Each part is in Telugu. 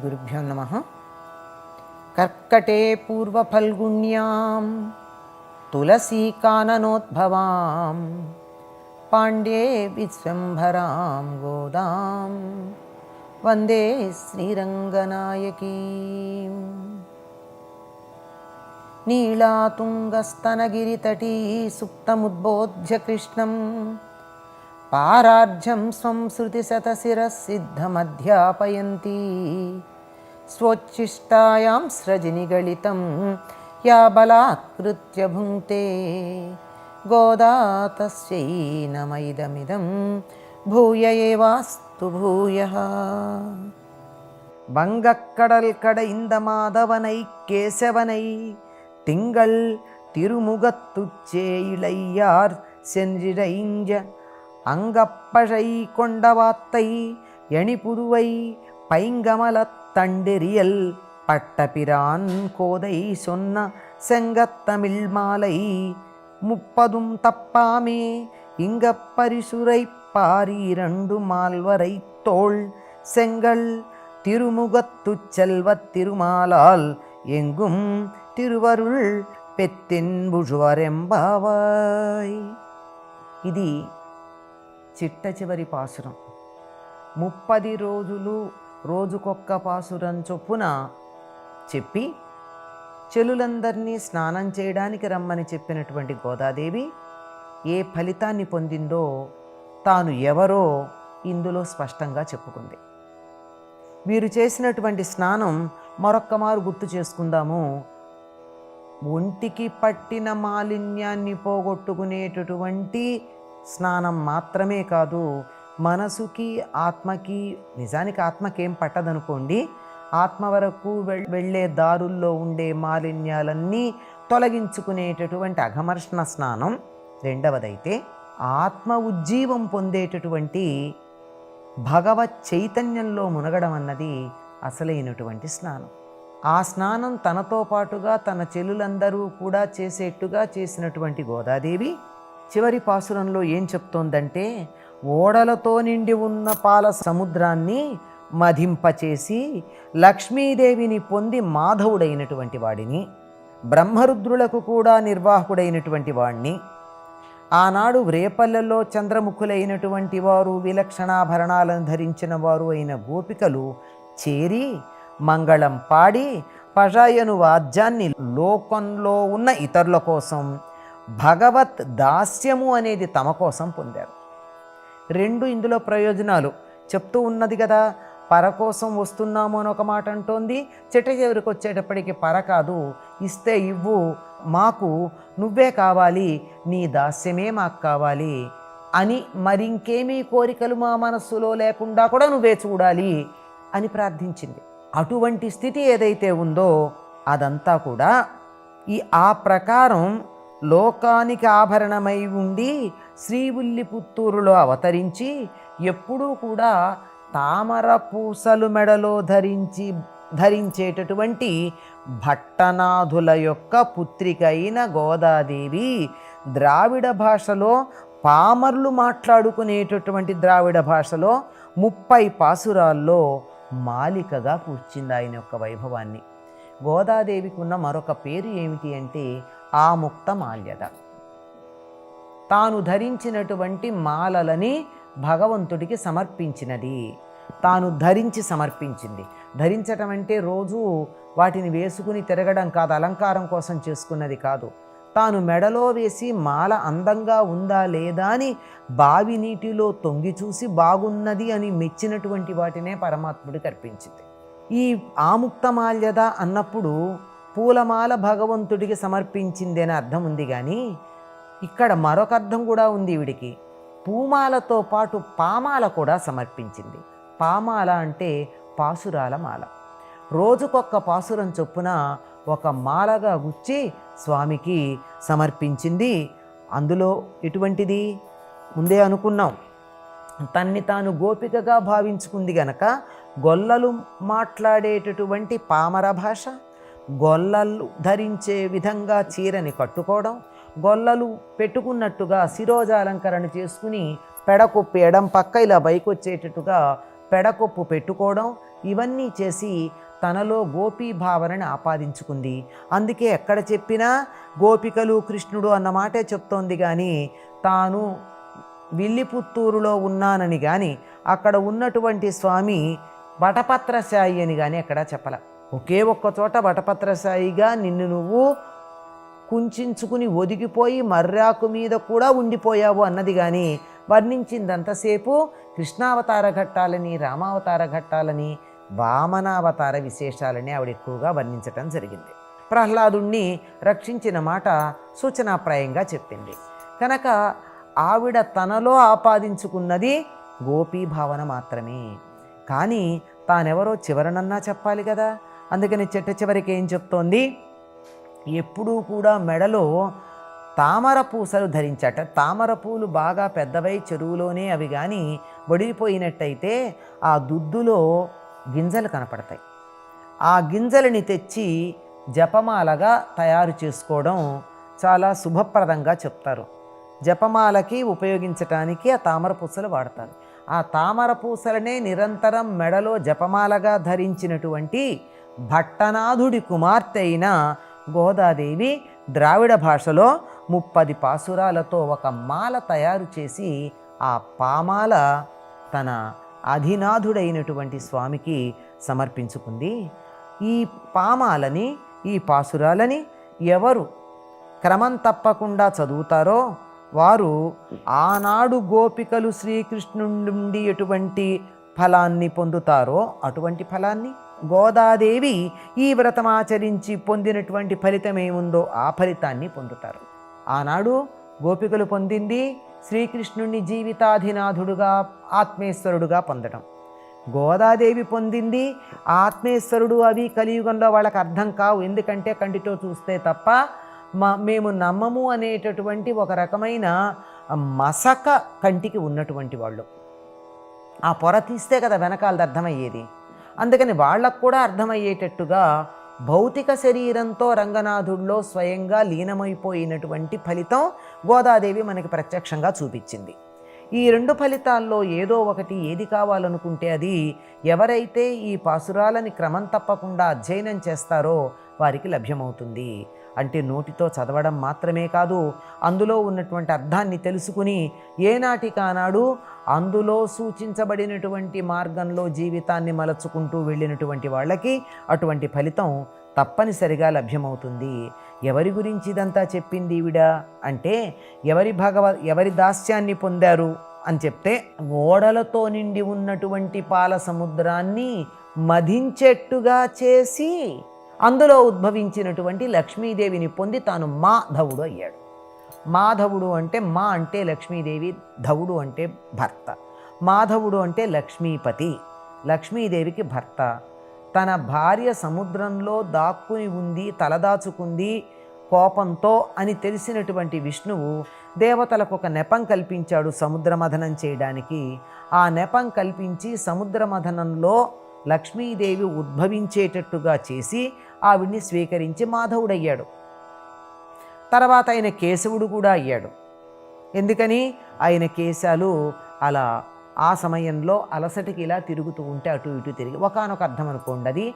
శ్రీగురుభ్యో నమ కర్కటే పూర్వఫల్గుణ్యాం తులసీకాననోద్భవాం పాండ్యే విశ్వంభరాం గోదాం వందే శ్రీరంగనాయకీం నీళాతుంగస్తనగిరితటీ సుప్తముద్బోధ్య కృష్ణం పారార్జం స్వం శృతిశతశిరసిద్ధమధ్యాపయంతి స్వోచ్ఛిష్టాయాం స్రజినిగళితం యా బలాత్కృత్య భుంక్తే గోదా తస్యై నమైదమిదం భూయ ఏవాస్తు భూయ வங்கக்கடல் கடைந்த மாதவனை கேசவனை திங்கள் திருமுகத்துச்சே இளையார் சென்றிடைஞ்ச அங்கப்பழை கொண்ட வாத்தை எணிபுதுவை பைங்கமலத் தண்டெறியல் பட்டபிரான் கோதை சொன்ன செங்கத்தமிழ் மாலை முப்பதும் தப்பாமே இங்க பரிசுரை பாரி இரண்டு மால்வரை தோள் செங்கல் திருமுகத்து செல்வத் திருமாலால் எங்கும் திருவருள் பெத்தின் புழுவரெம்பாவாய். இது చిట్ట చివరి పాసురం. ముప్పది రోజులు రోజుకొక్క పాసురం చొప్పున చెప్పి చెలులందరినీ స్నానం చేయడానికి రమ్మని చెప్పినటువంటి గోదాదేవి ఏ ఫలితాన్ని పొందిందో తాను ఎవరో ఇందులో స్పష్టంగా చెప్పుకుంది. వీరు చేసినటువంటి స్నానం మరొక్క మారు గుర్తు చేసుకుందాము. ఒంటికి పట్టిన మాలిన్యాన్ని పోగొట్టుకునేటటువంటి స్నానం మాత్రమే కాదు మనసుకి ఆత్మకి నిజానికి ఆత్మకేం పట్టదనుకోండి ఆత్మ వరకు వెళ్- వెళ్ళే దారుల్లో ఉండే మాలిన్యాలన్నీ తొలగించుకునేటటువంటి అఘమర్షణ స్నానం. రెండవదైతే ఆత్మ ఉజ్జీవం పొందేటటువంటి భగవత్ చైతన్యంలో మునగడం అన్నది అసలైనటువంటి స్నానం. ఆ స్నానం తనతో పాటుగా తన చెల్లులందరూ కూడా చేసేట్టుగా చేసినటువంటి గోదాదేవి చివరి పాసురంలో ఏం చెప్తోందంటే ఓడలతో నిండి ఉన్న పాల సముద్రాన్ని మధింపచేసి లక్ష్మీదేవిని పొంది మాధవుడైనటువంటి వాడిని బ్రహ్మరుద్రులకు కూడా నిర్వాహకుడైనటువంటి వాణ్ణి. ఆనాడు రేపల్లెలో చంద్రముఖులైనటువంటి వారు విలక్షణాభరణాలను ధరించిన వారు అయిన గోపికలు చేరి మంగళం పాడి పషాయను వాద్యాన్ని లోకంలో ఉన్న ఇతరుల కోసం భగవత్ దాస్యము అనేది తమ కోసం పొందారు. రెండు ఇందులో ప్రయోజనాలు. చెప్తూ ఉన్నది కదా పర కోసం వస్తున్నాము అని ఒక మాట అంటోంది. చెట్ట చివరికి వచ్చేటప్పటికి పర కాదు ఇస్తే ఇవ్వు మాకు నువ్వే కావాలి నీ దాస్యమే మాకు కావాలి అని మరింకేమీ కోరికలు మా మనస్సులో లేకుండా కూడా నువ్వే చూడాలి అని ప్రార్థించింది. అటువంటి స్థితి ఏదైతే ఉందో అదంతా కూడా ఈ ఆ ప్రకారం లోకానికి ఆభరణమై ఉండి శ్రీవుల్లి పుత్తూరులో అవతరించి ఎప్పుడూ కూడా తామర పూసలు మెడలో ధరించి ధరించేటటువంటి భట్టనాథుల యొక్క పుత్రిక అయిన గోదాదేవి ద్రావిడ భాషలో పామర్లు మాట్లాడుకునేటటువంటి ద్రావిడ భాషలో ముప్పై పాసురాల్లో మాలికగా కూర్చింది ఆయన యొక్క వైభవాన్ని. గోదాదేవికి ఉన్న మరొక పేరు ఏమిటి అంటే ఆముక్త మాల్యద తాను ధరించినటువంటి మాలలని భగవంతుడికి సమర్పించినది. తాను ధరించి సమర్పించింది. ధరించటం అంటే రోజు వాటిని వేసుకుని తిరగడం కాదు అలంకారం కోసం చేసుకున్నది కాదు. తాను మెడలో వేసి మాల అందంగా ఉందా లేదా అని బావి నీటిలో తొంగి చూసి బాగున్నది అని మెచ్చినటువంటి వాటినే పరమాత్ముడికి అర్పించింది ఈ ఆముక్తమాల్యద అన్నప్పుడు పూలమాల భగవంతుడికి సమర్పించింది అనే అర్థం ఉంది కానీ ఇక్కడ మరొక అర్థం కూడా ఉంది ఈవిడికి పూమాలతో పాటు పామాల కూడా సమర్పించింది. పామాల అంటే పాసురాల మాల. రోజుకొక్క పాసురం చొప్పున ఒక మాలగా గుచ్చి స్వామికి సమర్పించింది. అందులో ఎటువంటిది? ముందే అనుకున్నాం. తన్ని తాను గోపికగా భావించుకుంది గనక గొల్లలు మాట్లాడేటటువంటి పామర భాష. గొల్లలు ధరించే విధంగా చీరని కట్టుకోవడం గొల్లలు పెట్టుకున్నట్టుగా శిరోజాలంకరణ చేసుకుని పెడకొప్పు ఎడం పక్క ఇలా బైకు వచ్చేటట్టుగా పెడకొప్పు పెట్టుకోవడం ఇవన్నీ చేసి తనలో గోపీ భావనని ఆపాదించుకుంది. అందుకే ఎక్కడ చెప్పినా గోపికలు కృష్ణుడు అన్న మాటే చెప్తోంది కానీ తాను విల్లిపుత్తూరులో ఉన్నానని కానీ అక్కడ ఉన్నటువంటి స్వామి వటపత్రశాయి అని కానీ ఎక్కడా చెప్పల. ఒకే ఒక్క చోట వటపత్రశాయిగా నిన్ను నువ్వు కుంచుకుని ఒదిగిపోయి మర్రాకు మీద కూడా ఉండిపోయావు అన్నది కానీ వర్ణించిందంతసేపు కృష్ణావతార ఘట్టాలని రామావతార ఘట్టాలని వామనావతార విశేషాలని ఆవిడ ఎక్కువగా వర్ణించటం జరిగింది. ప్రహ్లాదుణ్ణి రక్షించిన మాట సూచనాప్రాయంగా చెప్పింది. కనుక ఆవిడ తనలో ఆపాదించుకున్నది గోపీ భావన మాత్రమే. కానీ తానెవరో చివరనన్నా చెప్పాలి కదా? అందుకని చెట్ట చివరికి ఏం చెప్తోంది? ఎప్పుడూ కూడా మెడలో తామర పూసలు ధరించట. తామర పూలు బాగా పెద్దవై చెరువులోనే అవి కానీ వడిలిపోయినట్టయితే ఆ దుద్దులో గింజలు కనపడతాయి. ఆ గింజలని తెచ్చి జపమాలగా తయారు చేసుకోవడం చాలా శుభప్రదంగా చెప్తారు. జపమాలకి ఉపయోగించటానికి ఆ తామర పూసలు వాడతారు. ఆ తామర పూసలనే నిరంతరం మెడలో జపమాలగా ధరించినటువంటి భట్టనాథుడి కుమార్తె అయిన గోదాదేవి ద్రావిడ భాషలో ముప్పది పాసురాలతో ఒక మాల తయారు చేసి ఆ పామాల తన అధినాథుడైనటువంటి స్వామికి సమర్పించుకుంది. ఈ పామాలని ఈ పాసురాలని ఎవరు క్రమం తప్పకుండా చదువుతారో వారు ఆనాడు గోపికలు శ్రీకృష్ణుడి నుండి ఎటువంటి ఫలాన్ని పొందుతారో అటువంటి ఫలాన్ని గోదాదేవి ఈ వ్రతం ఆచరించి పొందినటువంటి ఫలితం ఏముందో ఆ ఫలితాన్ని పొందుతారు. ఆనాడు గోపికలు పొందింది శ్రీకృష్ణుణ్ణి జీవితాధినాథుడుగా ఆత్మేశ్వరుడుగా పొందడం. గోదాదేవి పొందింది ఆత్మేశ్వరుడు అవి కలియుగంలో వాళ్ళకి అర్థం కావు. ఎందుకంటే కంటితో చూస్తే తప్ప మా మేము నమ్మము అనేటటువంటి ఒక రకమైన మసక కంటికి ఉన్నటువంటి వాళ్ళు. ఆ పొర తీస్తే కదా వెనకాలది అర్థమయ్యేది. అందుకని వాళ్ళకు కూడా అర్థమయ్యేటట్టుగా భౌతిక శరీరంతో రంగనాథుడిలో స్వయంగా లీనమైపోయినటువంటి ఫలితం గోదాదేవి మనకి ప్రత్యక్షంగా చూపించింది. ఈ రెండు ఫలితాల్లో ఏదో ఒకటి ఏది కావాలనుకుంటే అది ఎవరైతే ఈ పాసురాలని క్రమం తప్పకుండా అధ్యయనం చేస్తారో వారికి లభ్యమవుతుంది. అంటే నోటితో చదవడం మాత్రమే కాదు అందులో ఉన్నటువంటి అర్థాన్ని తెలుసుకుని ఏనాటికానాడు అందులో సూచించబడినటువంటి మార్గంలో జీవితాన్ని మలచుకుంటూ వెళ్ళినటువంటి వాళ్ళకి అటువంటి ఫలితం తప్పనిసరిగా లభ్యమవుతుంది. ఎవరి గురించి ఇదంతా చెప్పింది ఈవిడ? అంటే ఎవరి భగవ ఎవరి దాస్యాన్ని పొందారు అని చెప్తే ఓడలతో నిండి ఉన్నటువంటి పాల సముద్రాన్ని మధించెట్టుగా చేసి అందులో ఉద్భవించినటువంటి లక్ష్మీదేవిని పొంది తాను మాధవుడు అయ్యాడు. మాధవుడు అంటే మా అంటే లక్ష్మీదేవి ధవుడు అంటే భర్త. మాధవుడు అంటే లక్ష్మీపతి లక్ష్మీదేవికి భర్త. తన భార్య సముద్రంలో దాక్కుని ఉంది తలదాచుకుంది కోపంతో అని తెలిసినటువంటి విష్ణువు దేవతలకు ఒక నెపం కల్పించాడు సముద్రమథనం చేయడానికి. ఆ నెపం కల్పించి సముద్రమథనంలో లక్ష్మీదేవి ఉద్భవించేటట్టుగా చేసి ఆవిడ్ని స్వీకరించి మాధవుడయ్యాడు. తర్వాత ఆయన కేశవుడు కూడా అయ్యాడు. ఎందుకని? ఆయన కేశాలు అలా ఆ సమయంలో అలసటికి ఇలా తిరుగుతూ ఉంటే అటు ఇటు తిరిగి ఒకనొక అర్థం అనుకోండి అది.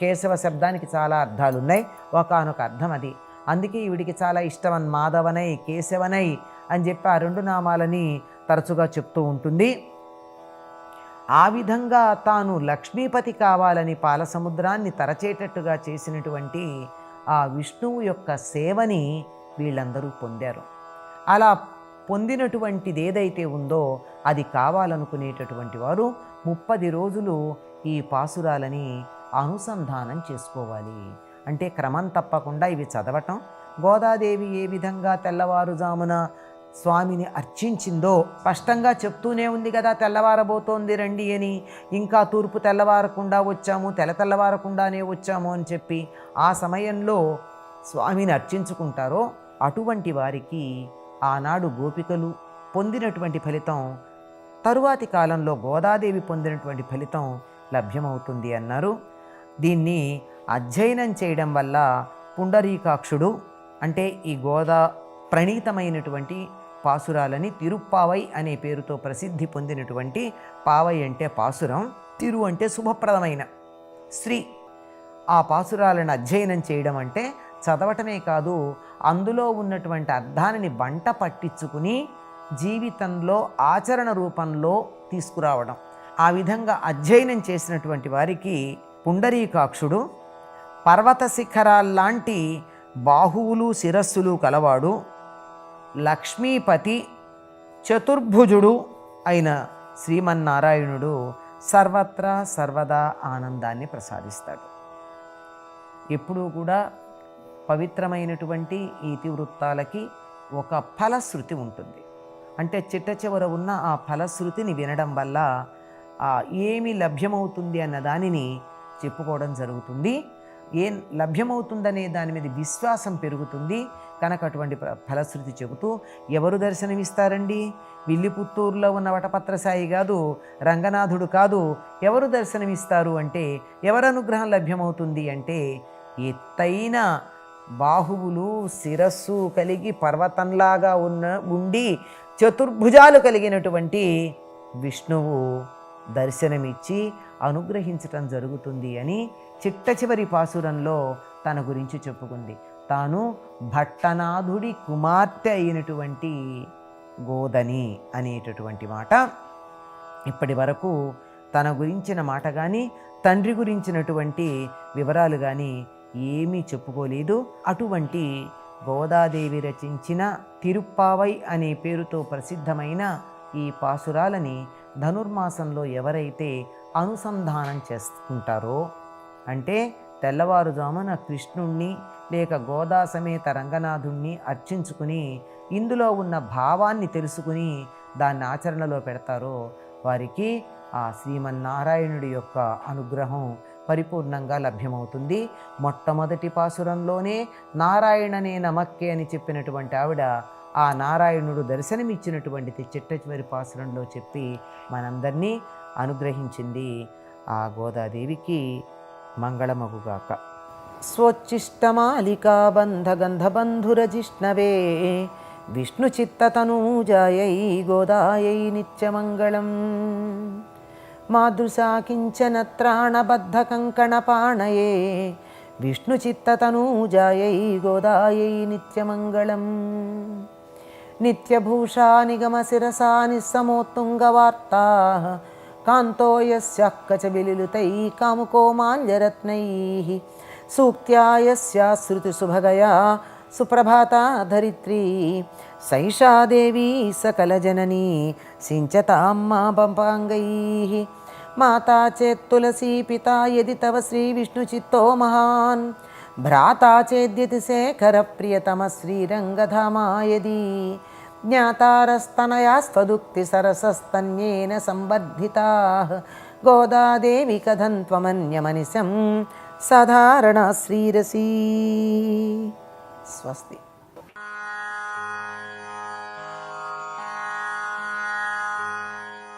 కేశవ శబ్దానికి చాలా అర్థాలు ఉన్నాయి ఒకనొక అర్థం అది. అందుకే ఈవిడికి చాలా ఇష్టం అని మాధవనై కేశవనై అని చెప్పి ఆ రెండు నామాలని తరచుగా చెప్తూ ఉంటుంది. ఆ విధంగా తాను లక్ష్మీపతి కావాలని పాలసముద్రాన్ని తరచేటట్టుగా చేసినటువంటి ఆ విష్ణువు యొక్క సేవని వీళ్ళందరూ పొందారు. అలా పొందినటువంటిది ఏదైతే ఉందో అది కావాలనుకునేటటువంటి వారు ముప్పది రోజులు ఈ పాసురాలని అనుసంధానం చేసుకోవాలి. అంటే క్రమం తప్పకుండా ఇవి చదవటం. గోదాదేవి ఏ విధంగా తెల్లవారుజామున స్వామిని అర్చించిందో స్పష్టంగా చెప్తూనే ఉంది కదా తెల్లవారబోతోంది రండి అని. ఇంకా తూర్పు తెల్లవారకుండా వచ్చాము తెల్ల తెల్లవారకుండానే వచ్చాము అని చెప్పి ఆ సమయంలో స్వామిని అర్చించుకుంటారో అటువంటి వారికి ఆనాడు గోపికలు పొందినటువంటి ఫలితం తరువాతి కాలంలో గోదాదేవి పొందినటువంటి ఫలితం లభ్యమవుతుంది అన్నారు. దీన్ని అధ్యయనం చేయడం వల్ల పుండరీకాక్షుడు అంటే ఈ గోదా ప్రణీతమైనటువంటి పాసురాలని తిరుప్పావై అనే పేరుతో ప్రసిద్ధి పొందినటువంటి పావై అంటే పాసురం తిరు అంటే శుభప్రదమైన. శ్రీ ఆ పాసురాలను అధ్యయనం చేయడం అంటే చదవటమే కాదు అందులో ఉన్నటువంటి అర్థాన్ని బంట పట్టించుకుని జీవితంలో ఆచరణ రూపంలో తీసుకురావడం. ఆ విధంగా అధ్యయనం చేసినటువంటి వారికి పుండరీకాక్షుడు పర్వత శిఖరాల్లాంటి బాహువులు శిరస్సులు కలవాడు లక్ష్మీపతి చతుర్భుజుడు అయిన శ్రీమన్నారాయణుడు సర్వత్రా సర్వదా ఆనందాన్ని ప్రసాదిస్తాడు. ఎప్పుడూ కూడా పవిత్రమైనటువంటి ఇతివృత్తాలకి ఒక ఫలశ్రుతి ఉంటుంది. అంటే చిట్ట చివర ఉన్న ఆ ఫలశ్రుతిని వినడం వల్ల ఏమి లభ్యమవుతుంది అన్న దానిని చెప్పుకోవడం జరుగుతుంది. ఏం లభ్యమవుతుందనే దాని మీద విశ్వాసం పెరుగుతుంది. కనుక అటువంటి ఫలశ్రుతి చెబుతూ ఎవరు దర్శనమిస్తారండి? విల్లిపుత్తూరులో ఉన్న వటపత్రసాయి కాదు రంగనాథుడు కాదు ఎవరు దర్శనమిస్తారు అంటే ఎవరు అనుగ్రహం లభ్యమవుతుంది అంటే ఎత్తైన బాహువులు శిరస్సు కలిగి పర్వతంలాగా ఉన్న ఉండి చతుర్భుజాలు కలిగినటువంటి విష్ణువు దర్శనమిచ్చి అనుగ్రహించటం జరుగుతుంది అని చిట్ట చివరి పాసురంలో తన గురించి చెప్పుకుంది. తాను భట్టనాథుడి కుమార్తె అయినటువంటి గోదని అనేటటువంటి మాట. ఇప్పటి వరకు తన గురించిన మాట కానీ తండ్రి గురించినటువంటి వివరాలు కానీ ఏమీ చెప్పుకోలేదు. అటువంటి గోదాదేవి రచించిన తిరుప్పావై అనే పేరుతో ప్రసిద్ధమైన ఈ పాసురాలని ధనుర్మాసంలో ఎవరైతే అనుసంధానం చేసుకుంటారో అంటే తెల్లవారుజామున కృష్ణుణ్ణి లేక గోదా సమేత రంగనాథుణ్ణి అర్చించుకుని ఇందులో ఉన్న భావాన్ని తెలుసుకుని దాన్ని ఆచరణలో పెడతారో వారికి ఆ శ్రీమన్నారాయణుడి యొక్క అనుగ్రహం పరిపూర్ణంగా లభ్యమవుతుంది. మొట్టమొదటి పాసురంలోనే నారాయణనే నమక్కే అని చెప్పినటువంటి ఆవిడ ఆ నారాయణుడు దర్శనమిచ్చినటువంటి చిట్ట చివరి పాసురంలో చెప్పి మనందరినీ అనుగ్రహించింది ఆ గోదాదేవికి మంగళమగుగాక. స్వచ్ఛిష్టమాలికా విష్ణు చిత్తతనూజాయై గోదాయై నిత్యమంగళం. మాదృశా కించన త్రాణబద్ధకంకణపాణయే విష్ణుచిత్తతనూజాయై గోదాయై నిత్యమంగళం. నిత్యభూషా నిగమశిరసా నిస్సమోత్తుంగవార్తా. కాంతో యస్యాః కచబిలిలుతై కాముకోమాల్యరత్నైः సూక్త్యా యస్యా శృతిసుభగయా సుప్రభాతా ధరిత్రీ. సైషా దేవీ సకలజననీ సించతాం మా పంపాంగైः. మాతా చేత్ తులసీ పితా యది తవ శ్రీ విష్ణుచిత్తో మహాన్. భ్రాతా చేద్యతి శేఖర ప్రియతమ శ్రీరంగధామా సరసస్తన్యేన సంబద్ధితా. గోదాదేవి కథం త్వమన్యమనిశం. సాధారణ శ్రీరసీ స్వస్తి.